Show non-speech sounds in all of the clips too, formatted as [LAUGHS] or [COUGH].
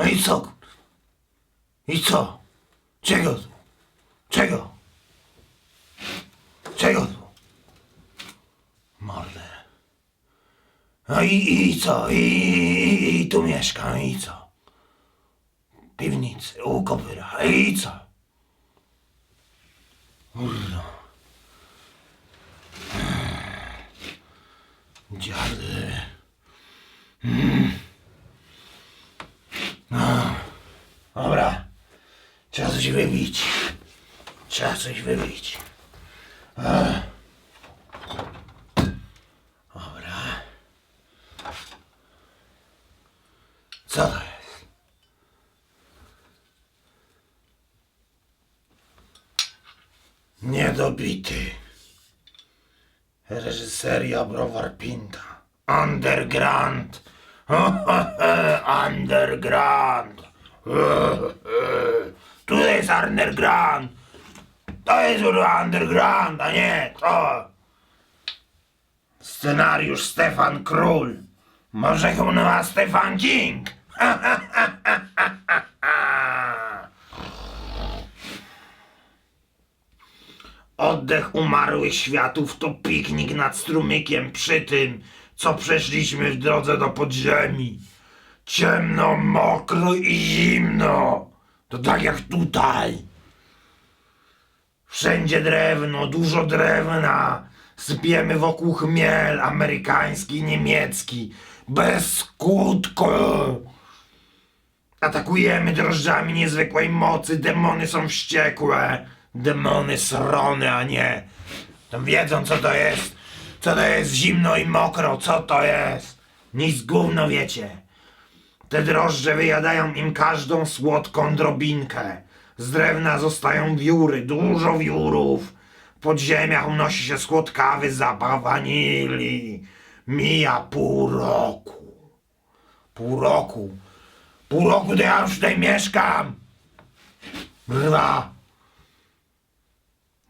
No i co? I co? Czego? Czego? Czego? Mordę. No i, i co? I, i, I tu mieszkam, i co? Piwnicy, u kopyra, i co? Kurno. Dziady. No. Dobra. Trzeba coś wybić. Trzeba coś wybić. Ech. Dobra. Co to jest? Niedobity. Reżyseria Browar Pinta. Underground. [LAUGHS] Underground. [LAUGHS] Jest underground. To jest kurwa underground, a nie to. Scenariusz Stefan Król. Może ma Stefan King. [LAUGHS] Oddech umarłych światów to piknik nad strumykiem przy tym, co przeszliśmy w drodze do podziemi. Ciemno, mokro i zimno. To tak jak tutaj. Wszędzie drewno, dużo drewna. Sypiemy wokół chmiel amerykański, niemiecki. Bez skutku. Atakujemy drożdżami niezwykłej mocy. Demony są wściekłe. Demony srone, a nie. Tam wiedzą, co to jest. Co to jest zimno i mokro. Co to jest? Nic gówno wiecie. Te drożdże wyjadają im każdą słodką drobinkę. Z drewna zostają wióry, dużo wiórów. W podziemiach unosi się słodkawy zapach. Mija pół roku. Pół roku. Pół roku to ja już tutaj mieszkam. Brwa.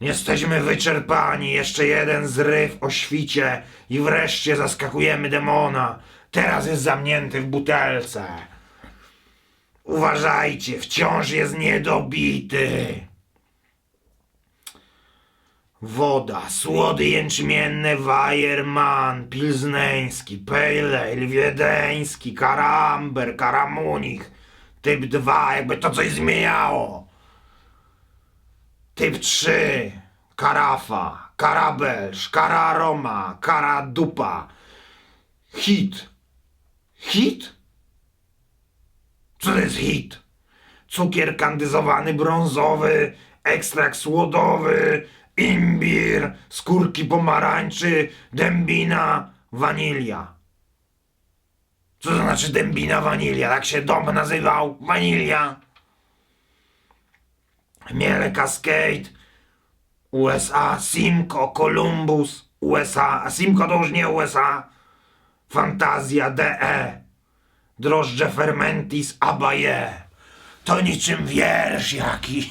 Jesteśmy wyczerpani. Jeszcze jeden zryw o świcie i wreszcie zaskakujemy demona. Teraz jest zamknięty w butelce. Uważajcie, wciąż jest niedobity. Woda, słody jęczmienne, wajerman, pilzneński, pale ale, wiedeński, karamber, karamunich, typ 2, jakby to coś zmieniało. Typ 3. Karafa, karabelsz, kararoma, karadupa. Hit. Hit? Co to jest hit? Cukier kandyzowany brązowy, ekstrakt słodowy, imbir, skórki pomarańczy, dębina, wanilia. Co to znaczy dębina, wanilia? Tak się dom nazywał? Wanilia. Miele Cascade, USA, Simco, Columbus, USA, a Simco to już nie USA, Fantazja DE, drożdże Fermentis Abaye. To niczym wiersz jaki. [LAUGHS]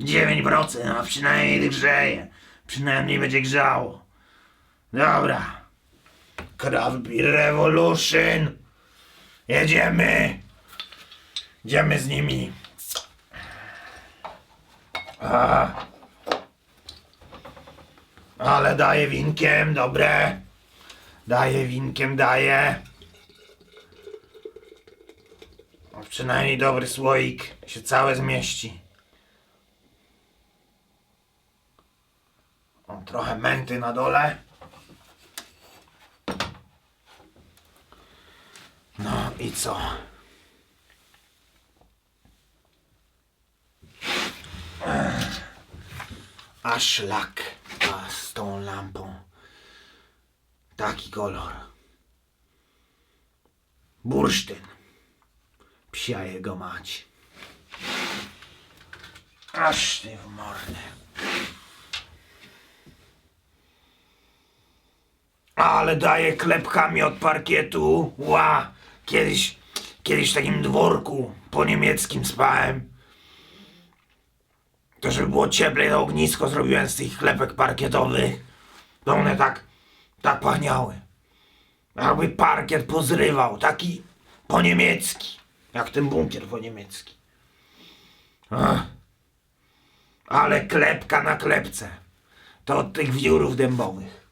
9%, a przynajmniej grzeje. Przynajmniej będzie grzało. Dobra. Craft Beer Revolution. Jedziemy. Idziemy z nimi. A. Ale daje winkiem, dobre. Daje winkiem, daje. O, przynajmniej dobry słoik się całe zmieści. O, trochę menty na dole. No i co? A szlak. A z tą lampą. Taki kolor. Bursztyn. Psia jego mać. Aż ty w mordę. Ale daje klepkami od parkietu. Ła! Kiedyś, kiedyś w takim dworku po niemieckim spałem. To żeby było cieplej na ognisko zrobiłem z tych klepek parkietowych. To one tak, tak. Jakby parkiet pozrywał, taki po niemiecki. Jak ten bunkier po niemiecki. Ach. Ale klepka na klepce. To od tych wiórów dębowych.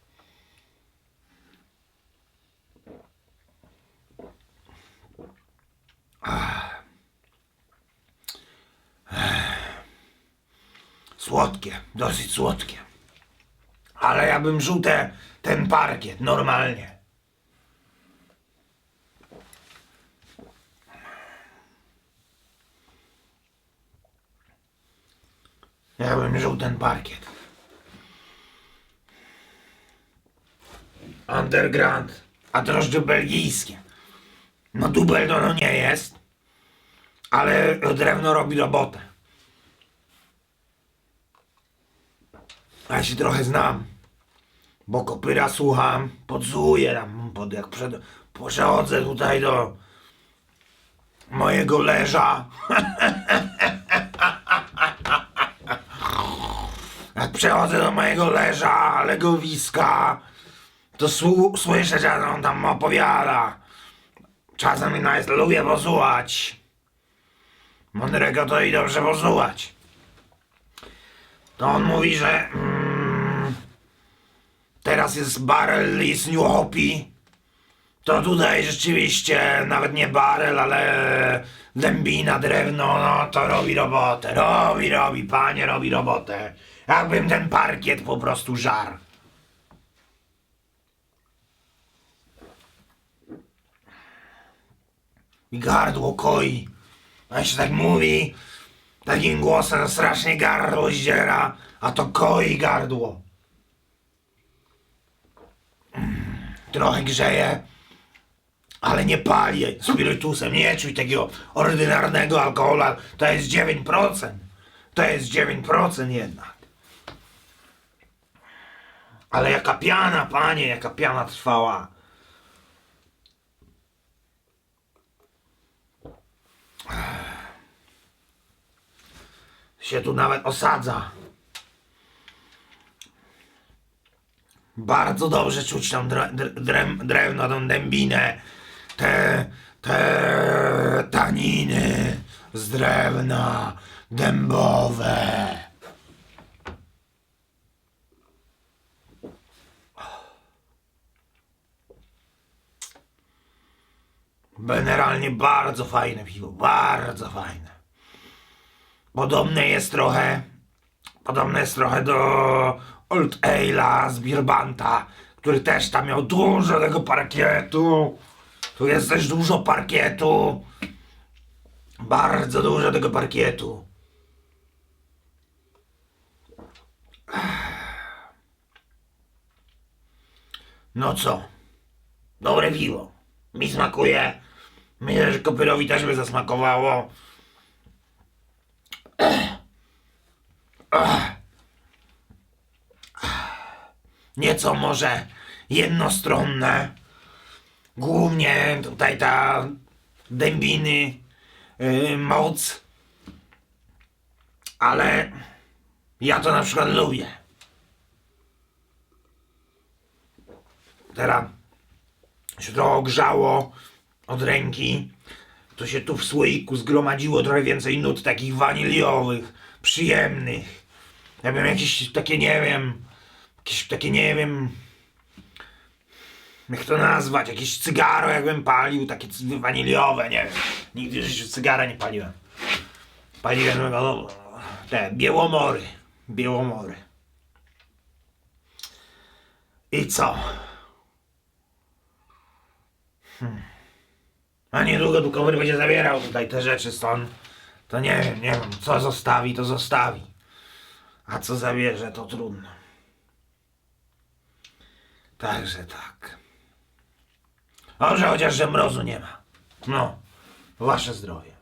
Słodkie, dosyć słodkie. Ale ja bym rzuł te, ten parkiet normalnie. Ja bym rzuł ten parkiet. Underground, a drożdże belgijskie. No dubel to no nie jest, ale drewno robi robotę. Ja się trochę znam, bo kopyra słucham, podsłuchuję tam, pod, jak przed, przechodzę tutaj do mojego leża. [LAUGHS] jak przechodzę do mojego leża, legowiska, to słu- słyszę, że on tam opowiada. Czasem nawet lubię posłuchać. Mądrego to i dobrze posłuchać. To on mówi, że mm, teraz jest barel i z New Hopi. To tutaj rzeczywiście nawet nie barel, ale dębina, drewno, no to robi robotę. Robi, robi, panie, robi robotę. Jakbym ten parkiet po prostu żar. I gardło koi. A się tak mówi, takim głosem strasznie gardło zdziera, a to koi gardło. Trochę grzeje, ale nie pali spirytusem. Nie czuj takiego ordynarnego alkohola. To jest 9%. To jest 9% jednak. Ale jaka piana, panie, jaka piana trwała. się tu nawet osadza. Bardzo dobrze czuć tą dre, drewno, tą dębinę, te, te taniny z drewna dębowe. Generalnie bardzo fajne piwo, bardzo fajne. Podobne jest trochę. Podobne jest trochę do Old Ale'a z Birbanta, który też tam miał dużo tego parkietu. Tu jest też dużo parkietu. Bardzo dużo tego parkietu. No co? Dobre piwo. Mi smakuje. Myślę, że kopyrowi też by zasmakowało. [CLEARS THROAT] nieco może jednostronne. Głównie tutaj ta dębiny yy, moc. Ale ja to na przykład lubię. Teraz się trochę ogrzało od ręki. To się tu w słoiku zgromadziło trochę więcej nut takich waniliowych, przyjemnych. Ja bym jakieś takie, nie wiem, jakieś takie, nie wiem, jak to nazwać, jakieś cygaro jakbym palił, takie waniliowe, nie wiem. Nigdy w życiu cygara nie paliłem. Paliłem no, te biełomory, biełomory. I co? Hmm. A niedługo tu kowyr będzie zabierał tutaj te rzeczy stąd. To nie wiem, nie wiem, co zostawi, to zostawi. A co zabierze, to trudno. Także tak. Dobrze, chociaż że mrozu nie ma. No, wasze zdrowie.